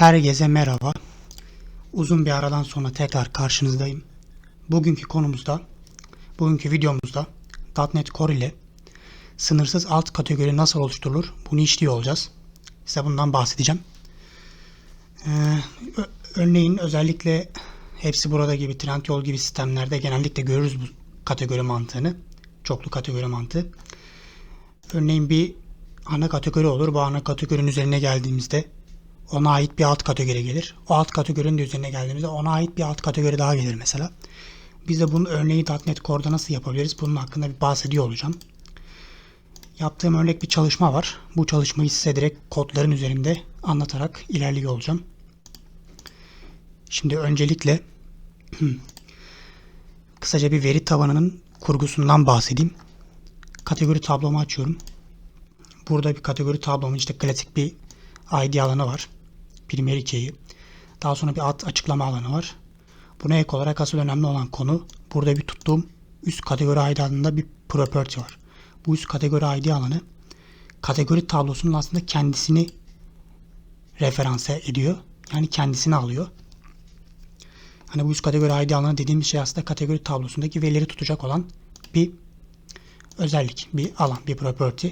Herkese merhaba. Uzun bir aradan sonra tekrar karşınızdayım. Bugünkü konumuzda, bugünkü videomuzda .NET Core ile sınırsız alt kategori nasıl oluşturulur bunu işliyor olacağız. Size bundan bahsedeceğim. Ee, örneğin özellikle hepsi burada gibi Trendyol gibi sistemlerde genellikle görürüz bu kategori mantığını. Çoklu kategori mantığı. Örneğin bir ana kategori olur. Bu ana kategorinin üzerine geldiğimizde ona ait bir alt kategori gelir. O alt kategorinin de üzerine geldiğimizde ona ait bir alt kategori daha gelir mesela. Biz de bunun örneği .NET Core'da nasıl yapabiliriz? Bunun hakkında bir bahsediyor olacağım. Yaptığım örnek bir çalışma var. Bu çalışmayı size direkt kodların üzerinde anlatarak ilerliyor olacağım. Şimdi öncelikle kısaca bir veri tabanının kurgusundan bahsedeyim. Kategori tablomu açıyorum. Burada bir kategori tablomun işte klasik bir ID alanı var. Primary key'i. Daha sonra bir alt açıklama alanı var. Buna ek olarak asıl önemli olan konu burada bir tuttuğum üst kategori ID alanında bir property var. Bu üst kategori ID alanı kategori tablosunun aslında kendisini referanse ediyor. Yani kendisini alıyor. Hani bu üst kategori ID alanı dediğimiz şey aslında kategori tablosundaki verileri tutacak olan bir özellik, bir alan, bir property.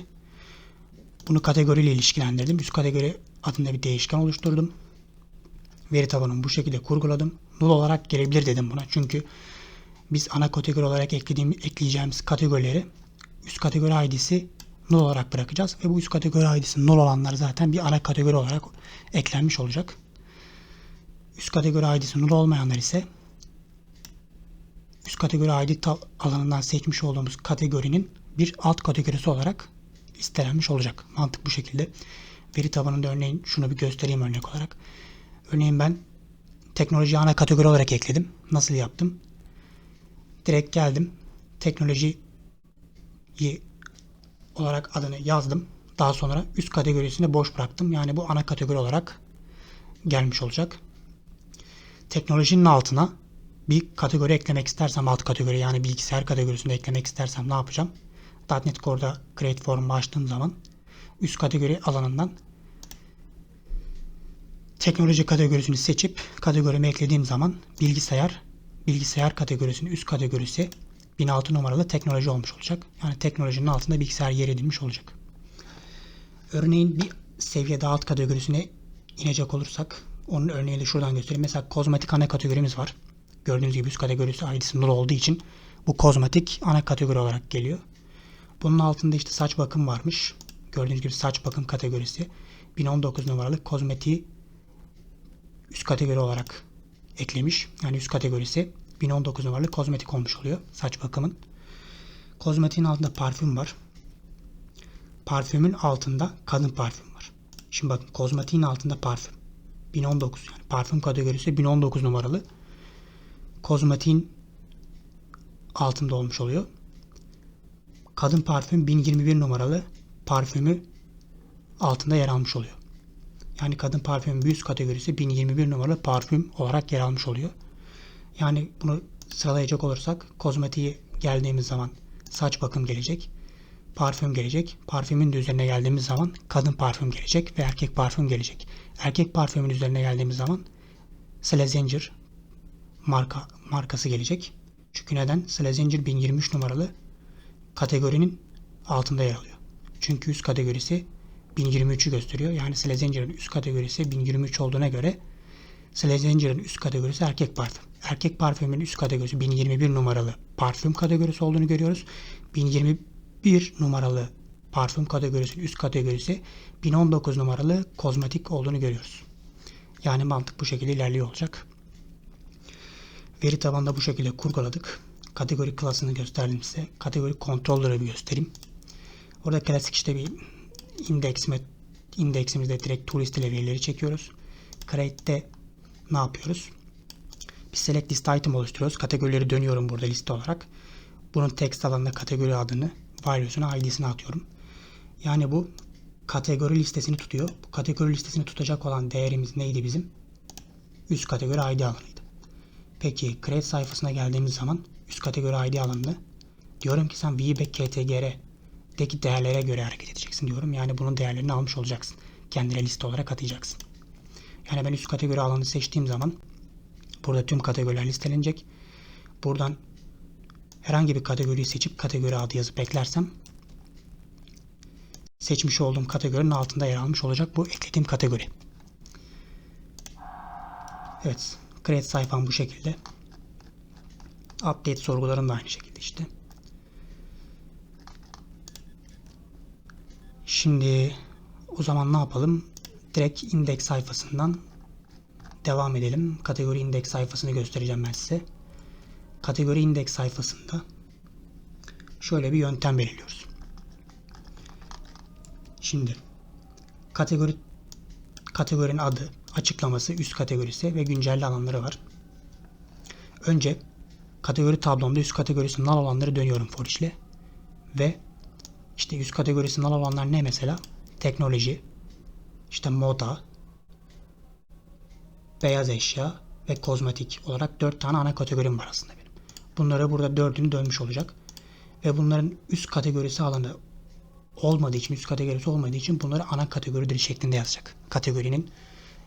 Bunu kategoriyle ilişkilendirdim. Üst kategori adında bir değişken oluşturdum. Veri tabanımı bu şekilde kurguladım. Null olarak gelebilir dedim buna. Çünkü biz ana kategori olarak eklediğim, ekleyeceğimiz kategorileri üst kategori ID'si null olarak bırakacağız. Ve bu üst kategori ID'si null olanlar zaten bir ana kategori olarak eklenmiş olacak. Üst kategori ID'si null olmayanlar ise üst kategori ID alanından seçmiş olduğumuz kategorinin bir alt kategorisi olarak listelenmiş olacak. Mantık bu şekilde. Veri tabanında örneğin şunu bir göstereyim örnek olarak. Örneğin ben teknoloji ana kategori olarak ekledim. Nasıl yaptım? Direkt geldim. Teknolojiyi olarak adını yazdım. Daha sonra üst kategorisini boş bıraktım. Yani bu ana kategori olarak gelmiş olacak. Teknolojinin altına bir kategori eklemek istersem alt kategori yani bilgisayar kategorisinde eklemek istersem ne yapacağım? .NET Core'da Create Form açtığım zaman üst kategori alanından teknoloji kategorisini seçip kategorimi eklediğim zaman bilgisayar bilgisayar kategorisinin üst kategorisi 1006 numaralı teknoloji olmuş olacak. Yani teknolojinin altında bilgisayar yer edilmiş olacak. Örneğin bir seviye daha alt kategorisine inecek olursak onun örneğini şuradan göstereyim. Mesela kozmetik ana kategorimiz var. Gördüğünüz gibi üst kategorisi ID'si null olduğu için bu kozmetik ana kategori olarak geliyor. Bunun altında işte saç bakım varmış. Gördüğünüz gibi saç bakım kategorisi 1019 numaralı kozmetiği üst kategori olarak eklemiş. Yani üst kategorisi 1019 numaralı kozmetik olmuş oluyor saç bakımın. Kozmetiğin altında parfüm var. Parfümün altında kadın parfüm var. Şimdi bakın kozmetiğin altında parfüm. 1019 yani parfüm kategorisi 1019 numaralı. Kozmetiğin altında olmuş oluyor. Kadın parfüm 1021 numaralı parfümü altında yer almış oluyor. Yani kadın parfümün bir üst kategorisi 1021 numaralı parfüm olarak yer almış oluyor. Yani bunu sıralayacak olursak kozmetiğe geldiğimiz zaman saç bakım gelecek. Parfüm gelecek. Parfümün de üzerine geldiğimiz zaman kadın parfüm gelecek ve erkek parfüm gelecek. Erkek parfümün üzerine geldiğimiz zaman Slazenger marka markası gelecek. Çünkü neden? Slazenger 1023 numaralı kategorinin altında yer alıyor. Çünkü üst kategorisi 1023'ü gösteriyor. Yani Slazenger'ın üst kategorisi 1023 olduğuna göre Slazenger'ın üst kategorisi erkek parfüm. Erkek parfümün üst kategorisi 1021 numaralı parfüm kategorisi olduğunu görüyoruz. 1021 numaralı parfüm kategorisinin üst kategorisi 1019 numaralı kozmetik olduğunu görüyoruz. Yani mantık bu şekilde ilerliyor olacak. Veri tabanında bu şekilde kurguladık. Kategori klasını gösterdim size. Kategori kontrolleri bir göstereyim. Orada klasik işte bir indeksime indeksimizde direkt turist ile verileri çekiyoruz. Create'de ne yapıyoruz? Bir select list item oluşturuyoruz. Kategorileri dönüyorum burada liste olarak. Bunun text alanına kategori adını, value'suna, id'sini atıyorum. Yani bu kategori listesini tutuyor. Bu kategori listesini tutacak olan değerimiz neydi bizim? Üst kategori id alanıydı. Peki create sayfasına geldiğimiz zaman üst kategori id alanını diyorum ki sen vback ktgr'deki değerlere göre hareket edeceksin diyorum. Yani bunun değerlerini almış olacaksın. Kendine liste olarak atayacaksın. Yani ben üst kategori alanı seçtiğim zaman burada tüm kategoriler listelenecek. Buradan herhangi bir kategoriyi seçip kategori adı yazıp eklersem seçmiş olduğum kategorinin altında yer almış olacak bu eklediğim kategori. Evet. Create sayfam bu şekilde. Update sorgularım da aynı şekilde işte. Şimdi o zaman ne yapalım? Direkt index sayfasından devam edelim. Kategori index sayfasını göstereceğim ben size. Kategori index sayfasında şöyle bir yöntem belirliyoruz. Şimdi kategori kategorinin adı, açıklaması, üst kategorisi ve güncelle alanları var. Önce kategori tablomda üst kategorisi null olanları dönüyorum for ile ve işte üst kategorisi null olanlar ne mesela? Teknoloji, işte moda, beyaz eşya ve kozmetik olarak 4 tane ana kategorim var aslında benim. Bunları burada dördünü dönmüş olacak. Ve bunların üst kategorisi alanı olmadığı için, üst kategorisi olmadığı için bunları ana kategoridir şeklinde yazacak. Kategorinin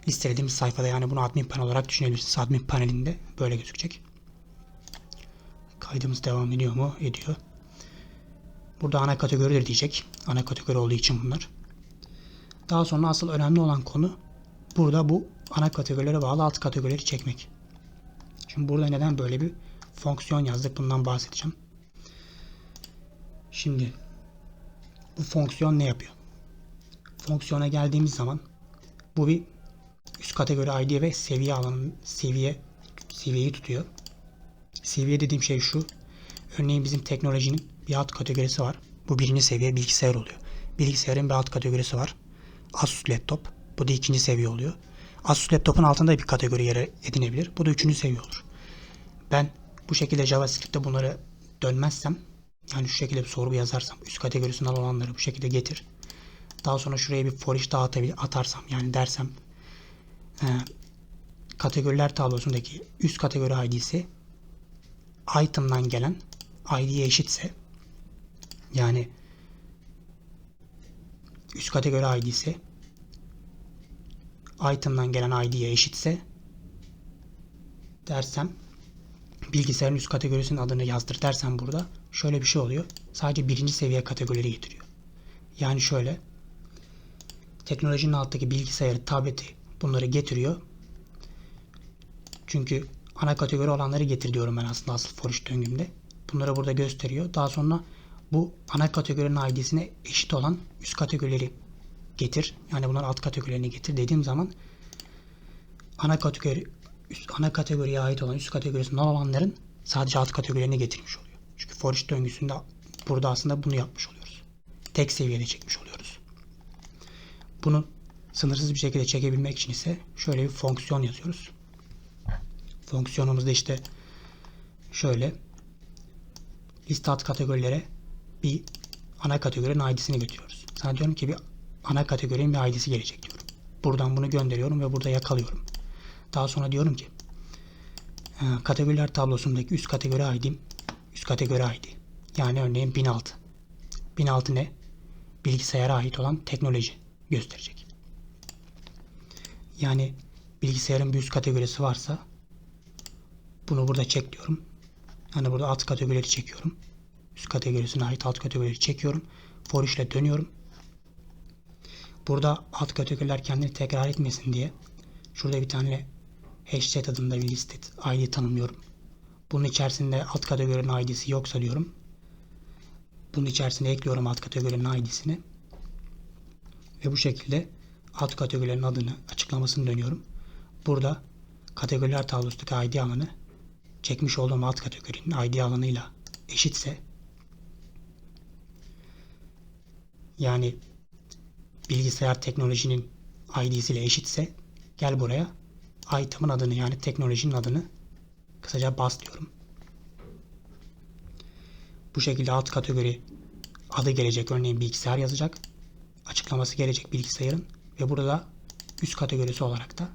listelediğimiz sayfada yani bunu admin panel olarak düşünebilirsiniz. Admin panelinde böyle gözükecek. Kaydımız devam ediyor mu? Ediyor. Burada ana kategoridir diyecek. Ana kategori olduğu için bunlar. Daha sonra asıl önemli olan konu burada bu ana kategorilere bağlı alt kategorileri çekmek. Şimdi burada neden böyle bir fonksiyon yazdık bundan bahsedeceğim. Şimdi bu fonksiyon ne yapıyor? Fonksiyona geldiğimiz zaman bu bir üst kategori ID ve seviye alanı seviye seviyeyi tutuyor. Seviye dediğim şey şu. Örneğin bizim teknolojinin bir alt kategorisi var. Bu birinci seviye bilgisayar oluyor. Bilgisayarın bir alt kategorisi var. Asus laptop. Bu da ikinci seviye oluyor. Asus laptopun altında bir kategori yer edinebilir. Bu da üçüncü seviye olur. Ben bu şekilde JavaScript'te bunları dönmezsem yani şu şekilde bir soru yazarsam üst kategorisinden olanları bu şekilde getir. Daha sonra şuraya bir for each dağıtabilir, atarsam yani dersem e, kategoriler tablosundaki üst kategori ID'si item'dan gelen ID'ye eşitse yani üst kategori ID'si item'dan gelen ID'ye eşitse dersem bilgisayarın üst kategorisinin adını yazdır dersem burada şöyle bir şey oluyor. Sadece birinci seviye kategorileri getiriyor. Yani şöyle teknolojinin alttaki bilgisayarı, tableti bunları getiriyor. Çünkü ana kategori olanları getir diyorum ben aslında asıl for döngümde. Bunları burada gösteriyor. Daha sonra bu ana kategorinin ID'sine eşit olan üst kategorileri getir. Yani bunların alt kategorilerini getir dediğim zaman ana kategori üst, ana kategoriye ait olan üst kategorisinden olanların sadece alt kategorilerini getirmiş oluyor. Çünkü for each döngüsünde burada aslında bunu yapmış oluyoruz. Tek seviyede çekmiş oluyoruz. Bunu sınırsız bir şekilde çekebilmek için ise şöyle bir fonksiyon yazıyoruz. Fonksiyonumuzda işte şöyle liste alt kategorilere bir ana kategorinin ID'sini götürüyoruz. Sana diyorum ki bir ana kategorinin bir ID'si gelecek diyorum. Buradan bunu gönderiyorum ve burada yakalıyorum. Daha sonra diyorum ki e, kategoriler tablosundaki üst kategori ID'm üst kategori ID. Yani örneğin 1006. 1006 ne? Bilgisayara ait olan teknoloji gösterecek. Yani bilgisayarın bir üst kategorisi varsa bunu burada çek diyorum. Yani burada alt kategorileri çekiyorum. Üst kategorisine ait alt kategorileri çekiyorum. For ile dönüyorum. Burada alt kategoriler kendini tekrar etmesin diye şurada bir tane hashtag adında bir liste ID tanımlıyorum. Bunun içerisinde alt kategorinin ID'si yoksa diyorum. Bunun içerisine ekliyorum alt kategorinin ID'sini. Ve bu şekilde alt kategorilerin adını, açıklamasını dönüyorum. Burada kategoriler tablosundaki ID alanı çekmiş olduğum alt kategorinin ID alanıyla eşitse yani bilgisayar teknolojinin ID'siyle eşitse gel buraya item'ın adını yani teknolojinin adını kısaca bas diyorum. Bu şekilde alt kategori adı gelecek. Örneğin bilgisayar yazacak. Açıklaması gelecek bilgisayarın ve burada üst kategorisi olarak da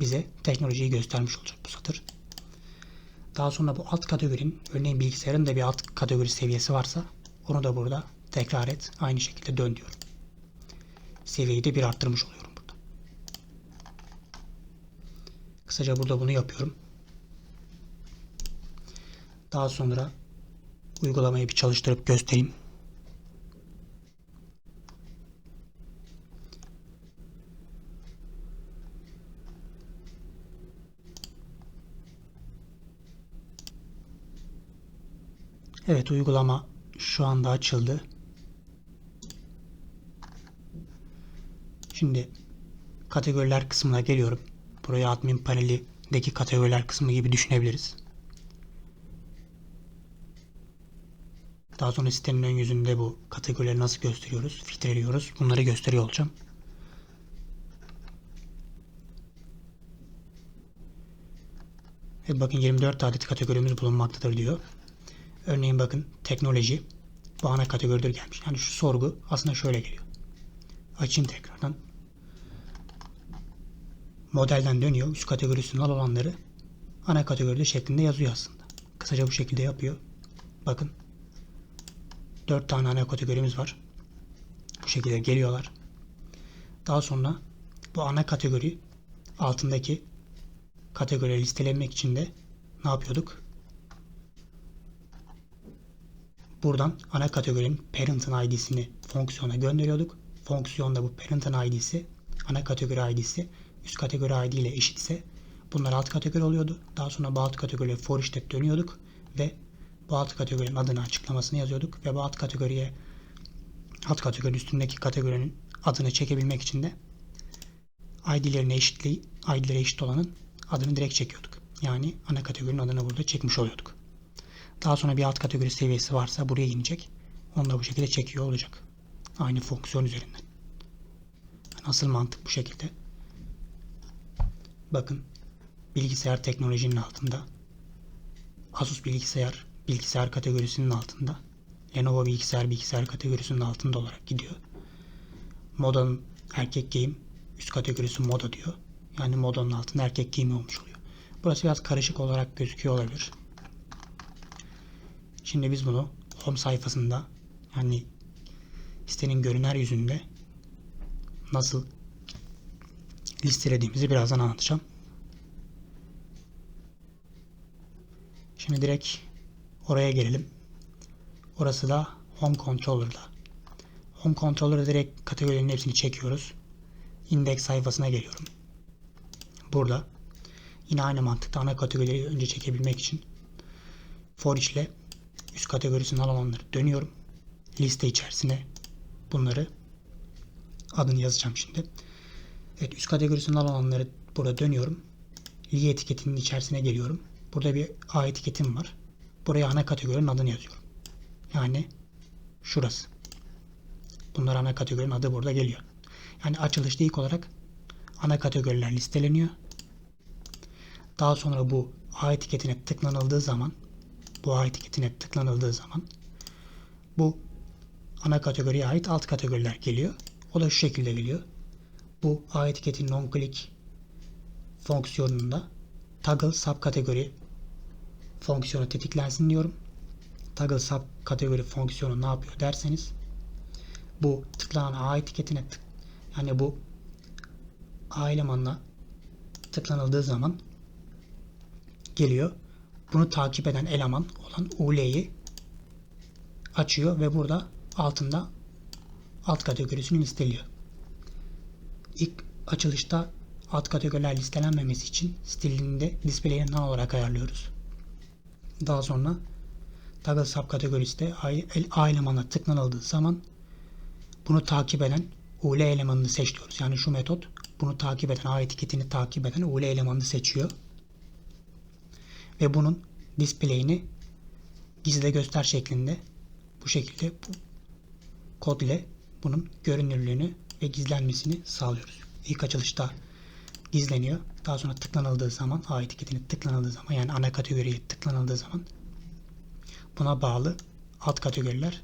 bize teknolojiyi göstermiş olacak bu satır. Daha sonra bu alt kategorinin örneğin bilgisayarın da bir alt kategori seviyesi varsa onu da burada tekrar et. Aynı şekilde dön diyorum. Seviyeyi de bir arttırmış oluyorum burada. Kısaca burada bunu yapıyorum. Daha sonra uygulamayı bir çalıştırıp göstereyim. Evet uygulama şu anda açıldı. Şimdi kategoriler kısmına geliyorum. Buraya admin panelindeki kategoriler kısmı gibi düşünebiliriz. Daha sonra sitenin ön yüzünde bu kategorileri nasıl gösteriyoruz, filtreliyoruz. Bunları gösteriyor olacağım. Evet bakın 24 adet kategorimiz bulunmaktadır diyor. Örneğin bakın teknoloji bu ana kategoridir gelmiş. Yani şu sorgu aslında şöyle geliyor. Açayım tekrardan. Modelden dönüyor. Üst kategorisinin al olanları ana kategoride şeklinde yazıyor aslında. Kısaca bu şekilde yapıyor. Bakın 4 tane ana kategorimiz var. Bu şekilde geliyorlar. Daha sonra bu ana kategori altındaki kategorileri listelemek için de ne yapıyorduk? Buradan ana kategorinin parent'ın id'sini fonksiyona gönderiyorduk. Fonksiyonda bu parent'ın id'si ana kategori id'si üst kategori id ile eşitse bunlar alt kategori oluyordu. Daha sonra bu alt kategoriye for işlet dönüyorduk ve bu alt kategorinin adını açıklamasını yazıyorduk ve bu alt kategoriye alt kategori üstündeki kategorinin adını çekebilmek için de id'lerine eşitli id'lere eşit olanın adını direkt çekiyorduk. Yani ana kategorinin adını burada çekmiş oluyorduk. Daha sonra bir alt kategori seviyesi varsa buraya inecek. Onu da bu şekilde çekiyor olacak. Aynı fonksiyon üzerinden. Asıl mantık bu şekilde. Bakın bilgisayar teknolojinin altında Asus bilgisayar bilgisayar kategorisinin altında Lenovo bilgisayar bilgisayar kategorisinin altında olarak gidiyor. Moda'nın erkek game üst kategorisi Moda diyor. Yani Moda'nın altında erkek game olmuş oluyor. Burası biraz karışık olarak gözüküyor olabilir. Şimdi biz bunu home sayfasında yani sitenin görüner yüzünde nasıl listelediğimizi birazdan anlatacağım. Şimdi direkt oraya gelelim. Orası da Home Controller'da. Home Controller'da direkt kategorilerin hepsini çekiyoruz. Index sayfasına geliyorum. Burada yine aynı mantıkta ana kategorileri önce çekebilmek için for ile üst kategorisinin alanları dönüyorum. Liste içerisine bunları adını yazacağım şimdi. Evet üst kategorisinin alanları burada dönüyorum. Li etiketinin içerisine geliyorum. Burada bir A etiketim var. Buraya ana kategorinin adını yazıyorum. Yani şurası. Bunlar ana kategorinin adı burada geliyor. Yani açılışta ilk olarak ana kategoriler listeleniyor. Daha sonra bu A etiketine tıklanıldığı zaman bu A etiketine tıklanıldığı zaman bu ana kategoriye ait alt kategoriler geliyor. O da şu şekilde geliyor. Bu A etiketinin on click fonksiyonunda toggle subkategori fonksiyonu tetiklensin diyorum. Toggle subkategori fonksiyonu ne yapıyor derseniz bu tıklanan A etiketine tık yani bu A elemanına tıklanıldığı zaman geliyor. Bunu takip eden eleman olan UL'yi açıyor ve burada altında alt kategorisini listeliyor. İlk açılışta alt kategoriler listelenmemesi için stilini de display'e none olarak ayarlıyoruz. Daha sonra toggle subkategorisi de A elemanına tıklanıldığı zaman bunu takip eden UL elemanını seçiyoruz. Yani şu metot bunu takip eden A etiketini takip eden UL elemanını seçiyor. Ve bunun display'ini gizle göster şeklinde bu şekilde bu kod ile bunun görünürlüğünü ve gizlenmesini sağlıyoruz. İlk açılışta gizleniyor. Daha sonra tıklanıldığı zaman A etiketini tıklanıldığı zaman yani ana kategoriye tıklanıldığı zaman buna bağlı alt kategoriler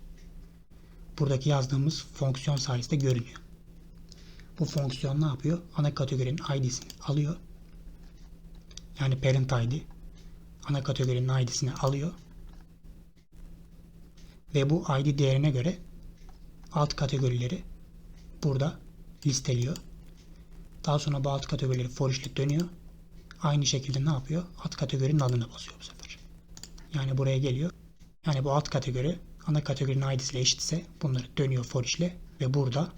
buradaki yazdığımız fonksiyon sayesinde görünüyor. Bu fonksiyon ne yapıyor? Ana kategorinin id'sini alıyor. Yani parent id ana kategorinin id'sini alıyor. Ve bu id değerine göre alt kategorileri burada listeliyor. Daha sonra bu alt kategorileri for işlet dönüyor. aynı şekilde ne yapıyor? Alt kategorinin adını basıyor bu sefer. Yani buraya geliyor. Yani bu alt kategori ana kategorinin ID'siyle eşitse bunları dönüyor for işle ve burada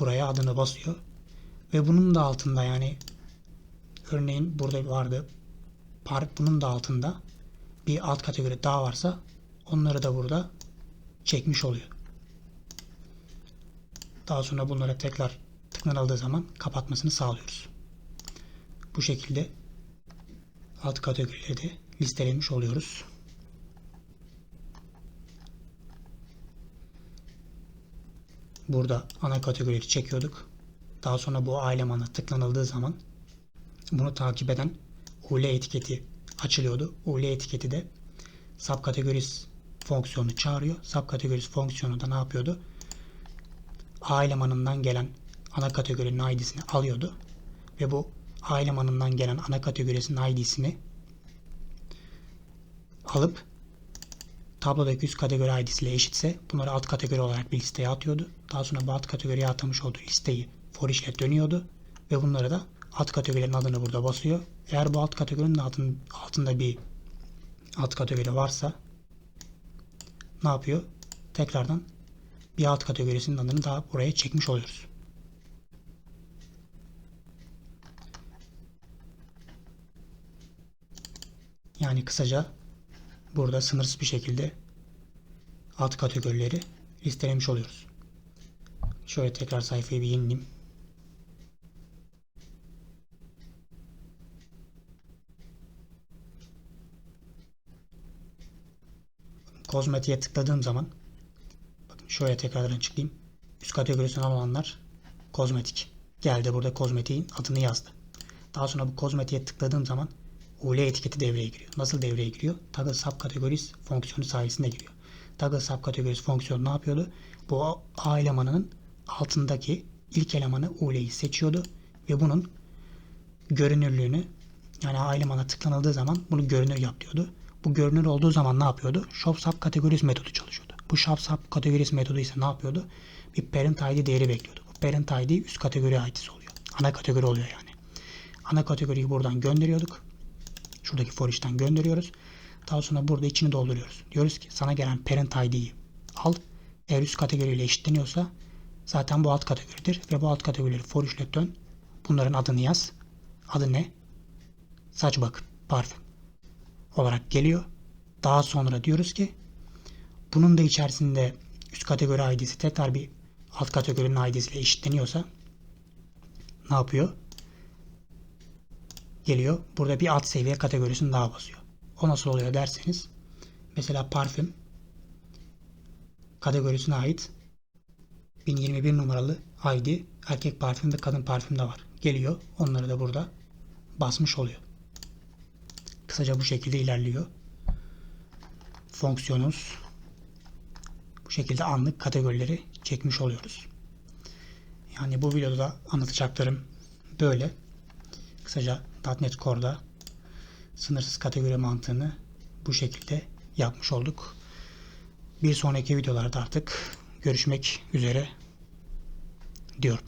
buraya adını basıyor. Ve bunun da altında yani örneğin burada vardı park bunun da altında bir alt kategori daha varsa onları da burada çekmiş oluyor. Daha sonra bunlara tekrar tıklanıldığı zaman kapatmasını sağlıyoruz. Bu şekilde alt kategorileri de listelemiş oluyoruz. Burada ana kategorileri çekiyorduk. Daha sonra bu alemana tıklanıldığı zaman bunu takip eden UL etiketi açılıyordu. UL etiketi de subkategoris fonksiyonu çağırıyor. Subkategoris fonksiyonu da ne yapıyordu? A elemanından gelen ana kategorinin ID'sini alıyordu. Ve bu A elemanından gelen ana kategorisinin ID'sini alıp tablodaki üst kategori ID'si ile eşitse bunları alt kategori olarak bir listeye atıyordu. Daha sonra bu alt kategoriye atamış olduğu listeyi for işle dönüyordu ve bunları da alt kategorilerin adını burada basıyor. Eğer bu alt kategorinin altın, altında bir alt kategori varsa ne yapıyor? Tekrardan bir alt kategorisinin adını daha buraya çekmiş oluyoruz. Yani kısaca burada sınırsız bir şekilde alt kategorileri listelemiş oluyoruz. Şöyle tekrar sayfayı bir yenileyim. Kozmetiğe tıkladığım zaman şöyle tekrardan açıklayayım. Üst kategorisini alanlar kozmetik. Geldi burada kozmetiğin adını yazdı. Daha sonra bu kozmetiğe tıkladığım zaman UL etiketi devreye giriyor. Nasıl devreye giriyor? Toggle subcategories fonksiyonu sayesinde giriyor. Toggle subcategories fonksiyonu ne yapıyordu? Bu A elemanının altındaki ilk elemanı UL'yi seçiyordu ve bunun görünürlüğünü yani A elemana tıklanıldığı zaman bunu görünür yap diyordu. Bu görünür olduğu zaman ne yapıyordu? Show subcategories metodu çalışıyordu. Bu show subcategories metodu ise ne yapıyordu? Bir parent ID değeri bekliyordu. Bu parent ID üst kategori ID'si oluyor. Ana kategori oluyor yani. Ana kategoriyi buradan gönderiyorduk. Şuradaki for işten gönderiyoruz. Daha sonra burada içini dolduruyoruz. Diyoruz ki sana gelen parent ID'yi al. Eğer üst kategoriyle eşitleniyorsa zaten bu alt kategoridir ve bu alt kategorileri for işle dön. Bunların adını yaz. Adı ne? Saç bakım, parfüm olarak geliyor. Daha sonra diyoruz ki bunun da içerisinde üst kategori ID'si tekrar bir alt kategorinin ID'siyle eşitleniyorsa ne yapıyor? Geliyor. Burada bir alt seviye kategorisini daha basıyor. O nasıl oluyor derseniz mesela parfüm kategorisine ait 1021 numaralı ID erkek parfüm ve kadın parfüm de var. Geliyor. Onları da burada basmış oluyor. Kısaca bu şekilde ilerliyor. Fonksiyonumuz bu şekilde anlık kategorileri çekmiş oluyoruz. Yani bu videoda anlatacaklarım böyle. Kısaca .NET Core'da sınırsız kategori mantığını bu şekilde yapmış olduk. Bir sonraki videolarda artık görüşmek üzere diyorum.